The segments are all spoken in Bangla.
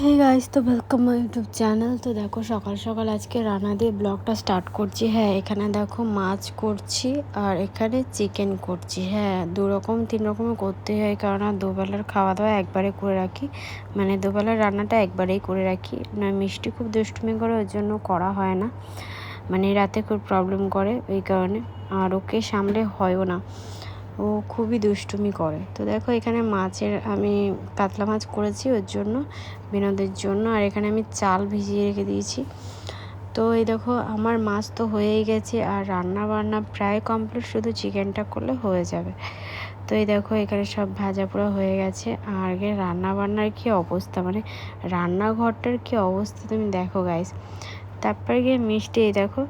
হে গাইস তো ওয়েলকাম মাই ইউটিউব চ্যানেল তো দেখো, সকাল সকাল আজকে রান্না দিয়ে ব্লগটা স্টার্ট করছি। হ্যাঁ এখানে দেখো মাছ করছি আর এখানে চিকেন করছি। হ্যাঁ দু রকম তিন রকমের করতে হয়। কারণ দুবেলার খাওয়া দাওয়া একবারে করে রাখি। মানে দুবেলার রান্নাটা একবারেই করে রাখি। না, মিষ্টি খুব দুষ্টুমি করে ওর জন্য করা হয় না। মানে রাতে খুব প্রবলেম করে, ওই কারণে। আর ওকে সামলে হয়ও না। ও খুবই দুষ্টুমি করে। তো দেখো, এখানে মাছের আমি কাতলা মাছ করেছি ওর জন্য, বিনোদের জন্য, আর এখানে আমি চাল ভিজিয়ে রেখে দিয়েছি। তো এই দেখো, আমার মাছ তো হয়েই গেছে, আর রান্না বান্না প্রায় কমপ্লিট শুধু চিকেনটা করলে হয়ে যাবে। তো এই দেখো, এখানে সব ভাজা পোড়া হয়ে গেছে, আর রান্না বান্নার কী অবস্থা? মানে রান্নাঘরটার কী অবস্থা তুমি দেখো গাইস তারপরে গিয়ে মিষ্টি, এই দেখো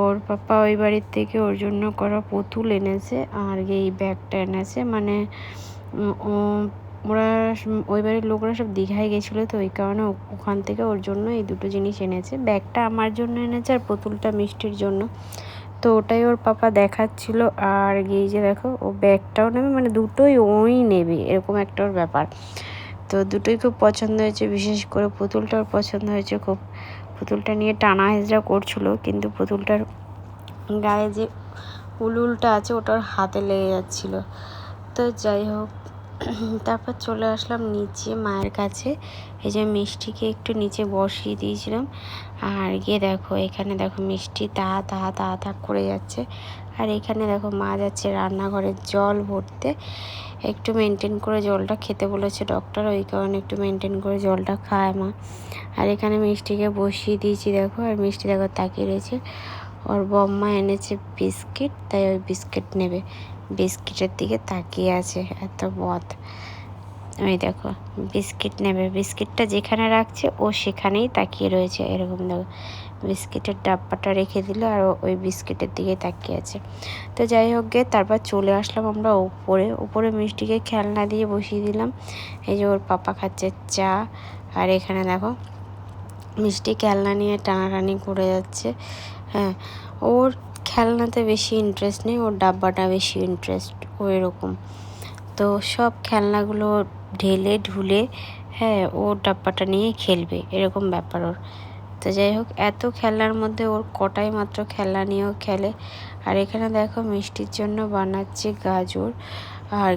ওর পাপা ওই বাড়ির থেকে ওর জন্য করা পুতুল এনেছে আর এই ব্যাগটা এনেছে। মানে ওরা ওই বাড়ির লোকরা সব দীঘায় গেছিল তো, ওই কারণে ওখান থেকে ওর জন্য এই দুটো জিনিস এনেছে। ব্যাগটা আমার জন্য এনেছে আর পুতুলটা মিষ্টির জন্য। তো ওটাই ওর পাপা দেখাচ্ছিল আর এই যে দেখো, ও ব্যাগটাও নেবে মানে দুটোই ওই নেবে, এরকম একটা ওর ব্যাপার। তো দুটোই খুব পছন্দ হয়েছে, বিশেষ করে পুতুলটা ওর পছন্দ হয়েছে খুব। পুতুলটা নিয়ে টানা হেঁচড়া করছিল, কিন্তু পুতুলটার গায়ে যে উলুলটা আছে ওটার হাতে লেগে যাচ্ছিল। তো যাই হোক তারপর চলে আসলাম নিচে মায়ের কাছে। এই যে মিষ্টিকে একটু নিচে বসিয়ে দিয়েছিলাম। আর গিয়ে দেখো, এখানে দেখো মিষ্টি তা তা তা তা করে যাচ্ছে। আর এখানে দেখো মা যাচ্ছে রান্নাঘরে জল ভরতে। একটু মেনটেন করে জলটা খেতে বলেছে ডক্টর ওই কারণে একটু মেনটেন করে জলটা খায় মা। আর এখানে মিষ্টিকে বসিয়ে দিয়েছি দেখো, আর মিষ্টি দেখো তাকিয়ে রয়েছে। ওর বম্মা এনেছে বিস্কিট, তাই ওই বিস্কিট নেবে। বিস্কিটের দিকে তাকিয়ে আছে, এত বদ। ওই দেখো, বিস্কিট নেবে। বিস্কিটটা যেখানে রাখছে, ও সেখানেই তাকিয়ে রয়েছে। এরকম দেখো, বিস্কিটের ডাব্বাটা রেখে দিল আর ওই বিস্কিটের দিকে তাকিয়ে আছে। তো যাই হোক গে, তারপর চলে আসলাম আমরা উপরে। উপরে মিষ্টিকে খেলনা দিয়ে বসিয়ে দিলাম। এই যে ওর পাপা খাচ্ছে চা। আর এখানে দেখো, মিষ্টি খেলনা নিয়ে টানাটানি করে যাচ্ছে। হ্যাঁ ওর খেলনাতে বেশি ইন্টারেস্ট নেই, ওর ডাব্বাটা বেশি ইন্টারেস্ট ও এরকম। তো সব খেলনাগুলো ঢেলে ঢুলে হ্যাঁ ও ডাব্বাটা নিয়ে খেলবে, এরকম ব্যাপার ওর। তো যাই হোক, এত খেলনার মধ্যে ওর কটাই মাত্র খেলা নিয়েও খেলে। আর এখানে দেখো মিষ্টির জন্য বানাচ্ছে গাজর আর